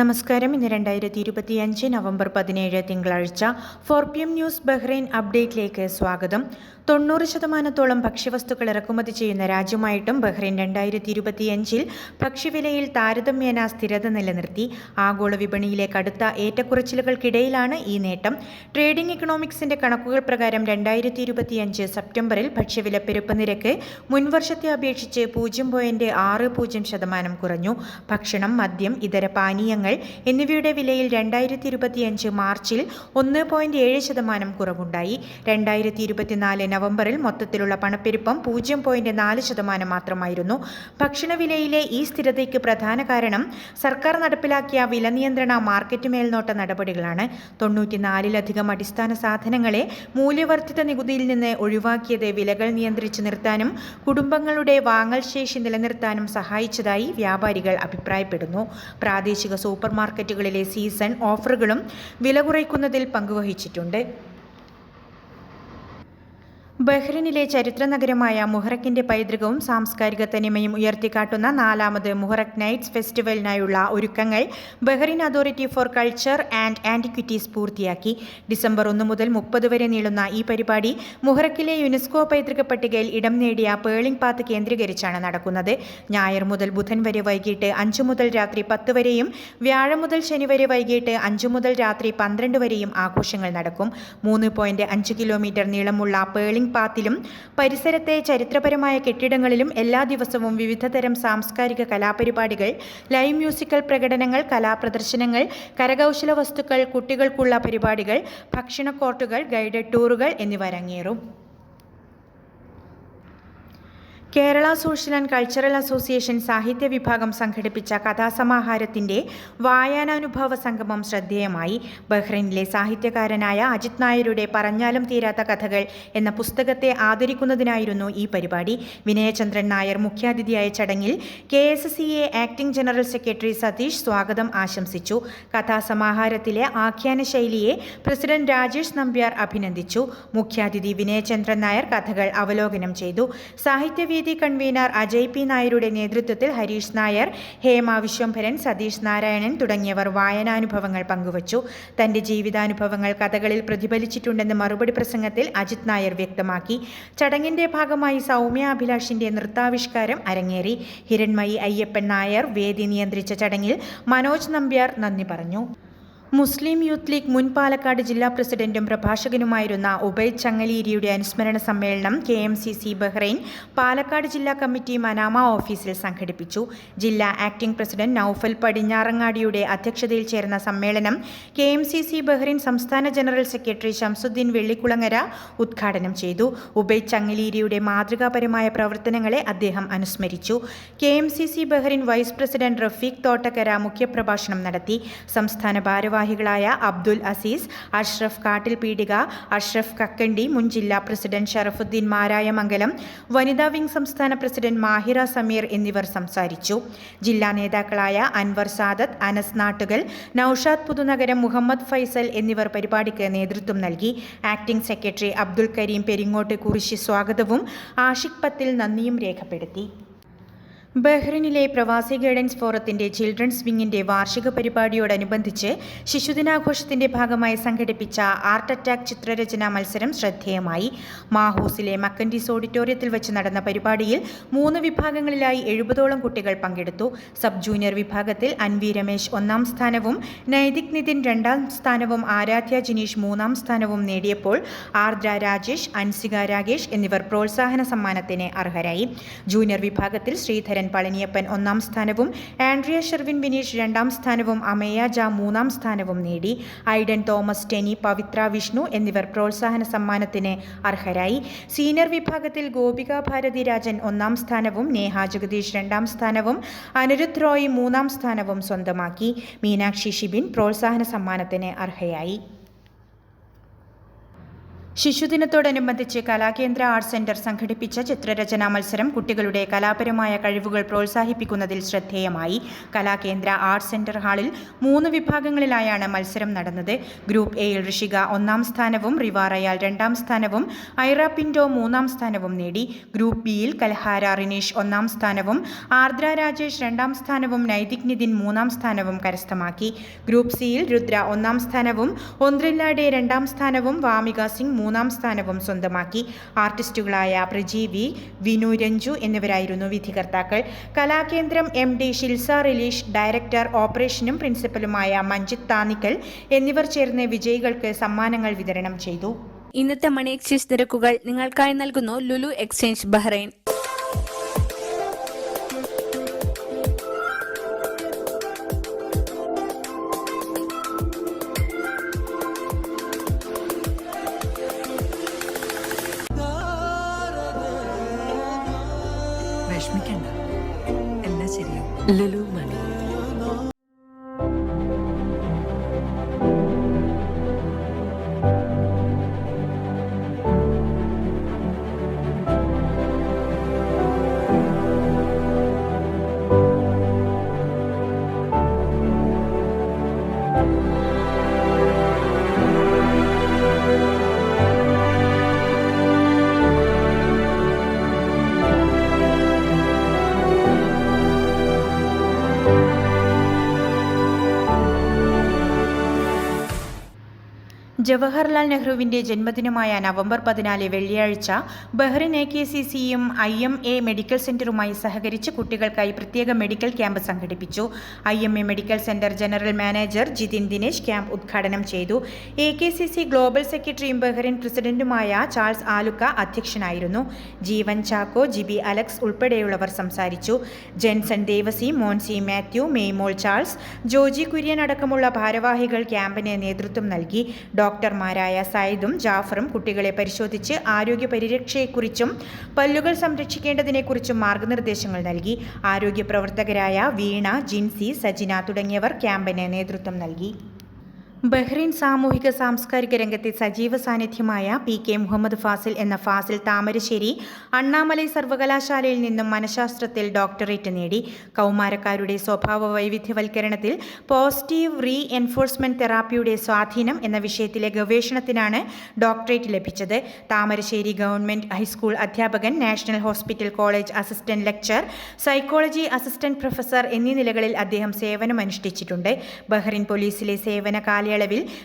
നമസ്കാരം. ഇന്ന് രണ്ടായിരത്തി ഇരുപത്തിയഞ്ച് നവംബർ പതിനേഴ് തിങ്കളാഴ്ച four P M news Bahrain അപ്ഡേറ്റിലേക്ക് സ്വാഗതം. തൊണ്ണൂറ് ശതമാനത്തോളം ഭക്ഷ്യവസ്തുക്കൾ ഇറക്കുമതി ചെയ്യുന്ന രാജ്യമായിട്ടും ബഹ്റൈൻ രണ്ടായിരത്തി ഇരുപത്തിയഞ്ചിൽ ഭക്ഷ്യവിലയിൽ താരതമ്യേന സ്ഥിരത നിലനിർത്തി. ആഗോള വിപണിയിലെ കടുത്ത ഏറ്റക്കുറച്ചിലുകൾക്കിടയിലാണ് ഈ നേട്ടം. ട്രേഡിംഗ് ഇക്കണോമിക്സിന്റെ കണക്കുകൾ പ്രകാരം രണ്ടായിരത്തി ഇരുപത്തിയഞ്ച് സെപ്റ്റംബറിൽ ഭക്ഷ്യവില പെരുപ്പ് നിരക്ക് മുൻവർഷത്തെ അപേക്ഷിച്ച് പൂജ്യം പോയിന്റ് ആറ് പൂജ്യം ശതമാനം കുറഞ്ഞു. ഭക്ഷണം മദ്യം ഇതര പാനീയങ്ങൾ എന്നിവയുടെ വിലയിൽ രണ്ടായിരത്തി ഇരുപത്തിയഞ്ച് മാർച്ചിൽ ഒന്ന് പോയിന്റ് ഏഴ് ശതമാനം കുറവുണ്ടായി. രണ്ടായിരത്തി ഇരുപത്തിനാല് നവംബറിൽ മൊത്തത്തിലുള്ള പണപ്പെരുപ്പം പൂജ്യം പോയിന്റ് നാല് ശതമാനം മാത്രമായിരുന്നു. ഭക്ഷണവിലയിലെ ഈ സ്ഥിരതയ്ക്ക് പ്രധാന കാരണം സർക്കാർ നടപ്പിലാക്കിയ വില നിയന്ത്രണ മാർക്കറ്റ് മേൽനോട്ട നടപടികളാണ്. തൊണ്ണൂറ്റിനാലിലധികം അടിസ്ഥാന സാധനങ്ങളെ മൂല്യവർദ്ധിത നികുതിയിൽ നിന്ന് ഒഴിവാക്കിയത് വിലകൾ നിയന്ത്രിച്ച് നിർത്താനും കുടുംബങ്ങളുടെ വാങ്ങൽ ശേഷി നിലനിർത്താനും സഹായിച്ചതായി വ്യാപാരികൾ അഭിപ്രായപ്പെടുന്നു. പ്രാദേശിക സൂപ്പർ മാർക്കറ്റുകളിലെ സീസൺ ഓഫറുകളും വില കുറയ്ക്കുന്നതിൽ പങ്കുവഹിച്ചിട്ടുണ്ട്. ബഹ്റിനിലെ ചരിത്ര നഗരമായ മുഹറക്കിന്റെ പൈതൃകവും സാംസ്കാരിക തനിമയും ഉയർത്തിക്കാട്ടുന്ന നാലാമത് മുഹറക് നൈറ്റ്സ് ഫെസ്റ്റിവലിനായുള്ള ഒരുക്കങ്ങൾ Bahrain authority for culture and antiquities പൂർത്തിയാക്കി. ഡിസംബർ ഒന്ന് മുതൽ മുപ്പത് വരെ നീളുന്ന ഈ പരിപാടി മുഹറക്കിലെ യുനെസ്കോ പൈതൃക പട്ടികയിൽ ഇടം നേടിയ പേളിംഗ് പാത്ത് കേന്ദ്രീകരിച്ചാണ് നടക്കുന്നത്. ഞായർ മുതൽ ബുധൻ വരെ വൈകിട്ട് അഞ്ചു മുതൽ രാത്രി പത്ത് വരെയും വ്യാഴം മുതൽ ശനി വരെ വൈകിട്ട് അഞ്ചു മുതൽ രാത്രി പന്ത്രണ്ട് വരെയും ആഘോഷങ്ങൾ നടക്കും. മൂന്ന് പോയിന്റ് അഞ്ച് കിലോമീറ്റർ നീളമുള്ള പേളിംഗ് പാത്തിലും പരിസരത്തെ ചരിത്രപരമായ കെട്ടിടങ്ങളിലും എല്ലാ ദിവസവും വിവിധതരം സാംസ്കാരിക കലാപരിപാടികൾ ലൈവ് മ്യൂസിക്കൽ പ്രകടനങ്ങൾ കലാപ്രദർശനങ്ങൾ കരകൗശല വസ്തുക്കൾ കുട്ടികൾക്കുള്ള പരിപാടികൾ ഭക്ഷണ കോർട്ടുകൾ ഗൈഡഡ് ടൂറുകൾ എന്നിവ അരങ്ങേറും. Kerala social and cultural association സാഹിത്യ വിഭാഗം സംഘടിപ്പിച്ച കഥാസമാഹാരത്തിന്റെ വായനാനുഭവ സംഗമം ശ്രദ്ധേയമായി. ബഹ്റൈനിലെ സാഹിത്യകാരനായ അജിത് നായരുടെ പറഞ്ഞാലും തീരാത്ത കഥകൾ എന്ന പുസ്തകത്തെ ആദരിക്കുന്നതിനായിരുന്നു ഈ പരിപാടി. വിനയചന്ദ്രൻ നായർ മുഖ്യാതിഥിയായ ചടങ്ങിൽ K S C A acting general secretary Satheesh സ്വാഗതം ആശംസിച്ചു. കഥാസമാഹാരത്തിലെ ആഖ്യാന ശൈലിയെ പ്രസിഡന്റ് രാജേഷ് നമ്പ്യാർ അഭിനന്ദിച്ചു. മുഖ്യാതിഥി വിനയചന്ദ്രൻ നായർ കഥകൾ അവലോകനം ചെയ്തു. സാഹിത്യവേദി കൺവീനർ അജയ് പി നായരുടെ നേതൃത്വത്തിൽ ഹരീഷ് നായർ ഹേമ വിശ്വംഭരൻ സതീഷ് നാരായണൻ തുടങ്ങിയവർ വായനാനുഭവങ്ങൾ പങ്കുവച്ചു. തന്റെ ജീവിതാനുഭവങ്ങൾ കഥകളിൽ പ്രതിഫലിച്ചിട്ടുണ്ടെന്ന് മറുപടി പ്രസംഗത്തിൽ അജിത് നായർ വ്യക്തമാക്കി. ചടങ്ങിന്റെ ഭാഗമായി സൗമ്യ അഭിലാഷിന്റെ നൃത്താവിഷ്കാരം അരങ്ങേറി. ഹിരൺമയി അയ്യപ്പൻ നായർ വേദി നിയന്ത്രിച്ച ചടങ്ങിൽ മനോജ് നമ്പ്യാർ നന്ദി പറഞ്ഞു. മുസ്ലിം യൂത്ത് ലീഗ് മുൻ പാലക്കാട് ജില്ലാ പ്രസിഡന്റും പ്രഭാഷകനുമായിരുന്ന ഉബൈ ചങ്ങലീരിയുടെ അനുസ്മരണ സമ്മേളനം K M C C Bahrain Palakkad ജില്ലാ കമ്മിറ്റി മനാമ ഓഫീസിൽ സംഘടിപ്പിച്ചു. ജില്ലാ ആക്ടിംഗ് പ്രസിഡന്റ് നൌഫൽ പടിഞ്ഞാറങ്ങാടിയുടെ അധ്യക്ഷതയിൽ ചേർന്ന സമ്മേളനം K M C C Bahrain സംസ്ഥാന ജനറൽ സെക്രട്ടറി ഷംസുദ്ദീൻ വെള്ളിക്കുളങ്ങര ഉദ്ഘാടനം ചെയ്തു. ഉബൈ ചങ്ങലീരിയുടെ മാതൃകാപരമായ പ്രവർത്തനങ്ങളെ അദ്ദേഹം അനുസ്മരിച്ചു. K M C C Bahrain vice president Rafeeq Thottakkara മുഖ്യപ്രഭാഷണം നടത്തി. സംസ്ഥാന ഭാരവാഹി ഭാരവാഹികളായ അബ്ദുൽ അസീസ് അഷ്റഫ് കാട്ടിൽ പീടിക അഷ്റഫ് കക്കണ്ടി മുൻ ജില്ലാ പ്രസിഡന്റ് ഷറഫുദ്ദീൻ മാരായമംഗലം വനിതാ വിംഗ് സംസ്ഥാന പ്രസിഡന്റ് മാഹിറ സമീർ എന്നിവർ സംസാരിച്ചു. ജില്ലാ നേതാക്കളായ അൻവർ സാദത്ത് അനസ് നാട്ടുകൽ നൌഷാദ് പുതുനഗരം മുഹമ്മദ് ഫൈസൽ എന്നിവർ പരിപാടിക്ക് നേതൃത്വം നൽകി. Acting secretary Abdul Kareem Peringottukurissi സ്വാഗതവും ആഷിഖ് പത്തിൽ നന്ദിയും രേഖപ്പെടുത്തി. ബഹ്റിനിലെ പ്രവാസി ഗൈഡൻസ് ഫോറത്തിന്റെ ചിൽഡ്രൻസ് വിങ്ങിന്റെ വാർഷിക പരിപാടിയോടനുബന്ധിച്ച് ശിശുദിനാഘോഷത്തിന്റെ ഭാഗമായി സംഘടിപ്പിച്ച ആർട്ട് അറ്റാക്ക് ചിത്രരചനാ മത്സരം ശ്രദ്ധേയമായി. മാഹൂസിലെ മക്കൻഡീസ് ഓഡിറ്റോറിയത്തിൽ വെച്ച് നടന്ന പരിപാടിയിൽ മൂന്ന് വിഭാഗങ്ങളിലായി എഴുപതോളം കുട്ടികൾ പങ്കെടുത്തു. സബ് ജൂനിയർ വിഭാഗത്തിൽ അൻവി രമേശ് ഒന്നാം സ്ഥാനവും നൈതിക് നിതിൻ രണ്ടാം സ്ഥാനവും ആരാധ്യ ജിനീഷ് മൂന്നാം സ്ഥാനവും നേടിയപ്പോൾ ആർദ്ര രാജേഷ് അൻസിക രാകേഷ് എന്നിവർ പ്രോത്സാഹന സമ്മാനത്തിന് അർഹരായി. ജൂനിയർ വിഭാഗത്തിൽ ശ്രീധരൻ പളനിയപ്പൻ ഒന്നാം സ്ഥാനവും ആൻഡ്രിയ ഷെർവിൻ ബിനീഷ് രണ്ടാം സ്ഥാനവും അമേയ ജ മൂന്നാം സ്ഥാനവും നേടി. ഐഡൻ തോമസ് ടെനി പവിത്ര വിഷ്ണു എന്നിവർ പ്രോത്സാഹന സമ്മാനത്തിന് അർഹരായി. സീനിയർ വിഭാഗത്തിൽ ഗോപിക ഭാരതി രാജൻ ഒന്നാം സ്ഥാനവും നേഹ ജഗദീഷ് രണ്ടാം സ്ഥാനവും അനിരുദ്ധ് റോയ് മൂന്നാം സ്ഥാനവും സ്വന്തമാക്കി. മീനാക്ഷി ഷിബിൻ പ്രോത്സാഹന സമ്മാനത്തിന് അർഹയായി. ശിശുദിനത്തോടനുബന്ധിച്ച് കലാകേന്ദ്ര ആർട്സ് സെന്റർ സംഘടിപ്പിച്ച ചിത്രരചനാ മത്സരം കുട്ടികളുടെ കലാപരമായ കഴിവുകൾ പ്രോത്സാഹിപ്പിക്കുന്നതിൽ ശ്രദ്ധേയമായി. കലാകേന്ദ്ര ആർട്സ് സെന്റർ ഹാളിൽ മൂന്ന് വിഭാഗങ്ങളിലായാണ് മത്സരം നടന്നത്. ഗ്രൂപ്പ് എയിൽ ഋഷിക ഒന്നാം സ്ഥാനവും റിവാറയാൽ രണ്ടാം സ്ഥാനവും ഐറ പിൻഡോ മൂന്നാം സ്ഥാനവും നേടി. ഗ്രൂപ്പ് ബിയിൽ കൽഹാര റിനീഷ് ഒന്നാം സ്ഥാനവും ആർദ്ര രാജേഷ് രണ്ടാം സ്ഥാനവും നൈതിക് നിതിൻ മൂന്നാം സ്ഥാനവും കരസ്ഥമാക്കി. ഗ്രൂപ്പ് സിയിൽ രുദ്ര ഒന്നാം സ്ഥാനവും ഒന്ത്രില്ലാഡെ രണ്ടാം സ്ഥാനവും വാമിക സിംഗ് മൂന്നാം സ്ഥാനവും സ്വന്തമാക്കി. ആർട്ടിസ്റ്റുകളായ പ്രജീവി വിനു രഞ്ജു എന്നിവരായിരുന്നു വിധികർത്താക്കൾ. Kalakendram M D Shilsa Rilish director ഓപ്പറേഷനും പ്രിൻസിപ്പലുമായ മഞ്ജിത് താനിക്കൽ എന്നിവർ ചേർന്ന് വിജയികൾക്ക് സമ്മാനങ്ങൾ വിതരണം ചെയ്തു. ഇന്നത്തെ മണി എക്സ്ചേഞ്ച് നിരക്കുകൾ നിങ്ങൾക്കായി നൽകുന്നു ലുലു എക്സ്ചേഞ്ച് ബഹ്റൈൻ. ശരിയാവും ലുലു ജവഹർലാൽ നെഹ്റുവിന്റെ ജന്മദിനമായ നവംബർ പതിനാല് വെള്ളിയാഴ്ച ബഹ്റിൻ എ കെ സി സിയും ഐ എം എ മെഡിക്കൽ സെന്ററുമായി സഹകരിച്ച് കുട്ടികൾക്കായി പ്രത്യേക മെഡിക്കൽ ക്യാമ്പ് സംഘടിപ്പിച്ചു. I M A medical centre general manager Jithin Dinesh camp ഉദ്ഘാടനം ചെയ്തു. A K C C global സെക്രട്ടറിയും ബഹ്റിൻ പ്രസിഡന്റുമായ ചാൾസ് ആലുക്ക അധ്യക്ഷനായിരുന്നു. ജീവൻ ചാക്കോ ജിബി അലക്സ് ഉൾപ്പെടെയുള്ളവർ സംസാരിച്ചു. ജെൻസൺ ദേവസി മോൻസി മാത്യു മെയ്മോൾ ചാൾസ് ജോജി കുര്യൻ അടക്കമുള്ള ഭാരവാഹികൾ ക്യാമ്പിന് നേതൃത്വം നൽകി. ഡോക്ടർമാരായ സയ്യിദും ജാഫറും കുട്ടികളെ പരിശോധിച്ച് ആരോഗ്യ പരിരക്ഷയെക്കുറിച്ചും പല്ലുകൾ സംരക്ഷിക്കേണ്ടതിനെക്കുറിച്ചും മാർഗനിർദ്ദേശങ്ങൾ നൽകി. ആരോഗ്യ പ്രവർത്തകരായ വീണ ജിൻസി സജിന തുടങ്ങിയവർ ക്യാമ്പിന് നേതൃത്വം നൽകി. ബഹ്റൈൻ സാമൂഹിക സാംസ്കാരിക രംഗത്തെ സജീവ സാന്നിധ്യമായ പി കെ മുഹമ്മദ് ഫാസിൽ എന്ന ഫാസിൽ താമരശ്ശേരി അണ്ണാമലൈ സർവകലാശാലയിൽ നിന്നും മനഃശാസ്ത്രത്തിൽ ഡോക്ടറേറ്റ് നേടി. കൗമാരക്കാരുടെ സ്വഭാവ വൈവിധ്യവൽക്കരണത്തിൽ പോസിറ്റീവ് റീ എൻഫോഴ്സ്മെന്റ് തെറാപ്പിയുടെ സ്വാധീനം എന്ന വിഷയത്തിലെ ഗവേഷണത്തിനാണ് ഡോക്ടറേറ്റ് ലഭിച്ചത്. താമരശ്ശേരി ഗവൺമെന്റ് ഹൈസ്കൂൾ അധ്യാപകൻ national hospital college assistant lecture psychology assistant professor എന്നീ നിലകളിൽ അദ്ദേഹം സേവനമനുഷ്ഠിച്ചിട്ടുണ്ട്. ബഹ്റിൻ പോലീസിലെ സേവന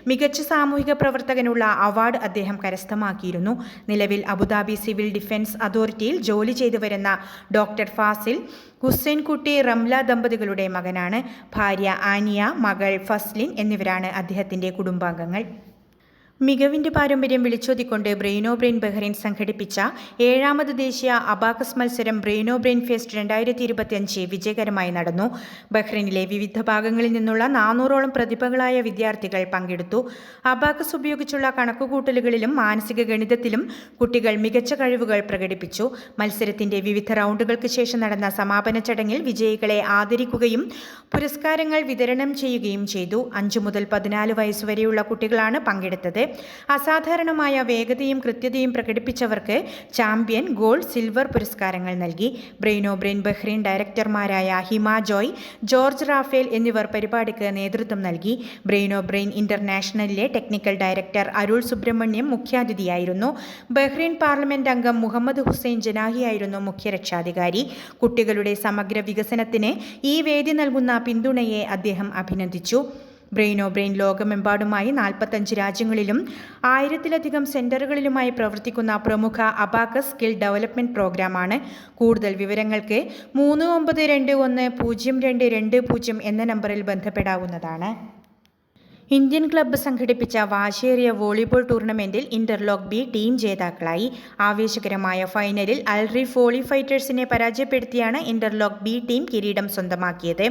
മികച്ച സാമൂഹിക പ്രവർത്തകനുള്ള അവാർഡ് അദ്ദേഹം കരസ്ഥമാക്കിയിരുന്നു. നിലവിൽ അബുദാബി സിവിൽ ഡിഫൻസ് അതോറിറ്റിയിൽ ജോലി ചെയ്തു വരുന്ന ഡോക്ടർ ഫാസിൽ ഹുസൈൻകുട്ടി റംല ദമ്പതികളുടെ മകനാണ്. ഭാര്യ ആനിയ മകൾ ഫസ്ലിൻ എന്നിവരാണ് അദ്ദേഹത്തിന്റെ കുടുംബാംഗങ്ങൾ. മികവിന്റെ പാരമ്പര്യം വിളിച്ചോതിക്കൊണ്ട് ബ്രെയിനോ ബ്രെയിൻ ബഹ്റൈൻ സംഘടിപ്പിച്ച ഏഴാമത് ദേശീയ അബാക്കസ് മത്സരം ബ്രെയിനോ ബ്രെയിൻ ഫെസ്റ്റ് രണ്ടായിരത്തി ഇരുപത്തിയഞ്ച് വിജയകരമായി നടന്നു. ബഹ്റൈനിലെ വിവിധ ഭാഗങ്ങളിൽ നിന്നുള്ള നാനൂറോളം പ്രതിഭകളായ വിദ്യാർത്ഥികൾ പങ്കെടുത്തു. അബാക്കസ് ഉപയോഗിച്ചുള്ള കണക്കുകൂട്ടലുകളിലും മാനസിക ഗണിതത്തിലും കുട്ടികൾ മികച്ച കഴിവുകൾ പ്രകടിപ്പിച്ചു. മത്സരത്തിന്റെ വിവിധ റൗണ്ടുകൾക്ക് ശേഷം നടന്ന സമാപന ചടങ്ങിൽ വിജയികളെ ആദരിക്കുകയും പുരസ്കാരങ്ങൾ വിതരണം ചെയ്യുകയും ചെയ്തു. അഞ്ചു മുതൽ പതിനാല് വയസ്സുവരെയുള്ള കുട്ടികളാണ് പങ്കെടുത്തത്. അസാധാരണമായ വേഗതയും കൃത്യതയും പ്രകടിപ്പിച്ചവർക്ക് ചാമ്പ്യൻ ഗോൾഡ് സിൽവർ പുരസ്കാരങ്ങൾ നൽകി. ബ്രെയിനോ ബ്രെയിൻ ബഹ്റൈൻ ഡയറക്ടർമാരായ ഹിമ ജോയ് ജോർജ് റാഫേൽ എന്നിവർ പരിപാടിക്ക് നേതൃത്വം നൽകി. ബ്രെയിനോ ബ്രെയിൻ ഇന്റർനാഷണലിലെ ടെക്നിക്കൽ ഡയറക്ടർ അരുൾ സുബ്രഹ്മണ്യം മുഖ്യാതിഥിയായിരുന്നു. ബഹ്റൈൻ പാർലമെന്റ് അംഗം മുഹമ്മദ് ഹുസൈൻ ജനാഹിയായിരുന്നു മുഖ്യ രക്ഷാധികാരി. കുട്ടികളുടെ സമഗ്ര വികസനത്തിന് ഈ വേദി നൽകുന്ന പിന്തുണയെ അദ്ദേഹം അഭിനന്ദിച്ചു. ബ്രെയിനോ ബ്രെയിൻ ലോകമെമ്പാടുമായി നാൽപ്പത്തഞ്ച് രാജ്യങ്ങളിലും ആയിരത്തിലധികം സെന്ററുകളിലുമായി പ്രവർത്തിക്കുന്ന പ്രമുഖ അബാക്കസ് സ്കിൽ ഡെവലപ്മെന്റ് പ്രോഗ്രാമാണ്. കൂടുതൽ വിവരങ്ങൾക്ക് മൂന്ന് ഒമ്പത് രണ്ട് ഒന്ന് പൂജ്യം രണ്ട് രണ്ട് പൂജ്യം എന്ന നമ്പറിൽ ബന്ധപ്പെടാവുന്നതാണ്. ഇന്ത്യൻ ക്ലബ്ബ് സംഘടിപ്പിച്ച വാശേറിയ വോളിബോൾ ടൂർണമെന്റിൽ ഇന്റർലോക്ക് ബി ടീം ജേതാക്കളായി. ആവേശകരമായ ഫൈനലിൽ അൽറിഫ് വോളി ഫൈറ്റേഴ്സിനെ പരാജയപ്പെടുത്തിയാണ് ഇന്റർലോക്ക് ബി ടീം കിരീടം സ്വന്തമാക്കിയത്.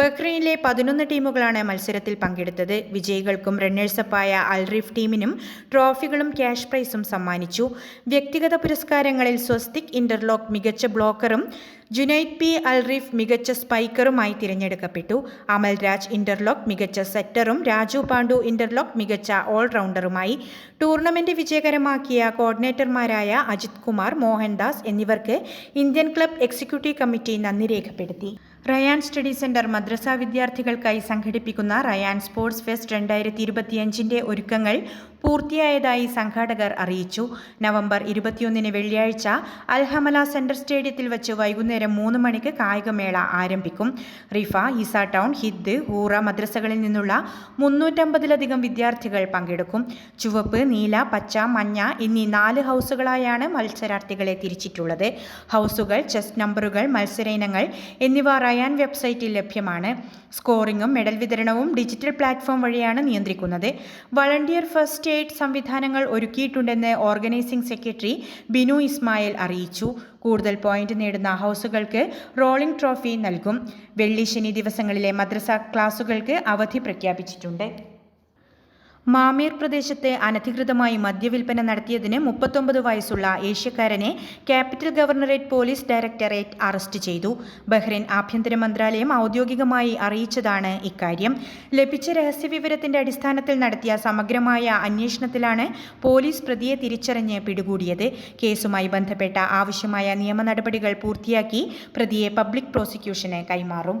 ബഹ്റൈനിലെ പതിനൊന്ന് ടീമുകളാണ് മത്സരത്തിൽ പങ്കെടുത്തത്. വിജയികൾക്കും റണ്ണേഴ്സപ്പായ അൽറിഫ് ടീമിനും ട്രോഫികളും ക്യാഷ് പ്രൈസും സമ്മാനിച്ചു. വ്യക്തിഗത പുരസ്കാരങ്ങളിൽ സ്വസ്തിക് ഇന്റർലോക്ക് മികച്ച ബ്ലോക്കറും ജുനൈദ് പി. അൽറിഫ് മികച്ച സ്പൈക്കറുമായി തിരഞ്ഞെടുക്കപ്പെട്ടു. അമൽരാജ് ഇന്റർലോക്ക് മികച്ച സെറ്ററും രാജു രാജു പാണ്ഡു ഇന്റർലോക്ക് മികച്ച ഓൾറൗണ്ടറുമായി. ടൂർണമെന്റ് വിജയകരമാക്കിയ കോർഡിനേറ്റർമാരായ അജിത് കുമാർ മോഹൻദാസ് എന്നിവർക്ക് ഇന്ത്യൻ ക്ലബ് എക്സിക്യൂട്ടീവ് കമ്മിറ്റി നന്ദി രേഖപ്പെടുത്തി. റയാൻ സ്റ്റഡി സെന്റർ മദ്രസ വിദ്യാർത്ഥികൾക്കായി സംഘടിപ്പിക്കുന്ന റയാൻ സ്പോർട്സ് ഫെസ്റ്റ് രണ്ടായിരത്തി ഇരുപത്തിയഞ്ചിന്റെ ഒരുക്കങ്ങൾ പൂർത്തിയായതായി സംഘാടകർ അറിയിച്ചു. നവംബർ ഇരുപത്തിയൊന്നിന് വെള്ളിയാഴ്ച അൽഹമല സെൻട്രൽ സ്റ്റേഡിയത്തിൽ വച്ച് വൈകുന്നേരം മൂന്ന് മണിക്ക് കായികമേള ആരംഭിക്കും. Riffa Isa town Hidd Hoora മദ്രസകളിൽ നിന്നുള്ള മുന്നൂറ്റമ്പതിലധികം വിദ്യാർത്ഥികൾ പങ്കെടുക്കും. ചുവപ്പ് നീല പച്ച മഞ്ഞ എന്നീ നാല് ഹൗസുകളായാണ് മത്സരാർത്ഥികളെ തിരിച്ചിട്ടുള്ളത്. ഹൗസുകൾ ചെസ് നമ്പറുകൾ മത്സര ഇനങ്ങൾ എന്നിവ റയാൻ വെബ്സൈറ്റിൽ ലഭ്യമാണ്. സ്കോറിംഗും മെഡൽ വിതരണവും ഡിജിറ്റൽ പ്ലാറ്റ്ഫോം വഴിയാണ് നിയന്ത്രിക്കുന്നത്. വളണ്ടിയർ ഫസ്റ്റ് എയ്ഡ് സംവിധാനങ്ങൾ ഒരുക്കിയിട്ടുണ്ടെന്ന് ഓർഗനൈസിംഗ് സെക്രട്ടറി ബിനു ഇസ്മായിൽ അറിയിച്ചു. കൂടുതൽ പോയിന്റ് നേടുന്ന ഹൗസുകൾക്ക് റോളിംഗ് ട്രോഫി നൽകും. വെള്ളി ശനി ദിവസങ്ങളിലെ മദ്രസ ക്ലാസുകൾക്ക് അവധി പ്രഖ്യാപിച്ചിട്ടുണ്ട്. മാമീർ പ്രദേശത്ത് അനധികൃതമായി മദ്യവിൽപ്പന നടത്തിയതിന് മുപ്പത്തൊമ്പത് വയസ്സുള്ള ഏഷ്യക്കാരനെ capital governorate police directorate arrest ചെയ്തു. ബഹ്റൈൻ ആഭ്യന്തര മന്ത്രാലയം ഔദ്യോഗികമായി അറിയിച്ചതാണ് ഇക്കാര്യം. ലഭിച്ച രഹസ്യവിവരത്തിന്റെ അടിസ്ഥാനത്തിൽ നടത്തിയ സമഗ്രമായ അന്വേഷണത്തിലാണ് പോലീസ് പ്രതിയെ തിരിച്ചറിഞ്ഞ് പിടികൂടിയത്. കേസുമായി ബന്ധപ്പെട്ട ആവശ്യമായ നിയമ നടപടികൾ പൂർത്തിയാക്കി പ്രതിയെ പബ്ലിക് പ്രോസിക്യൂഷന് കൈമാറും.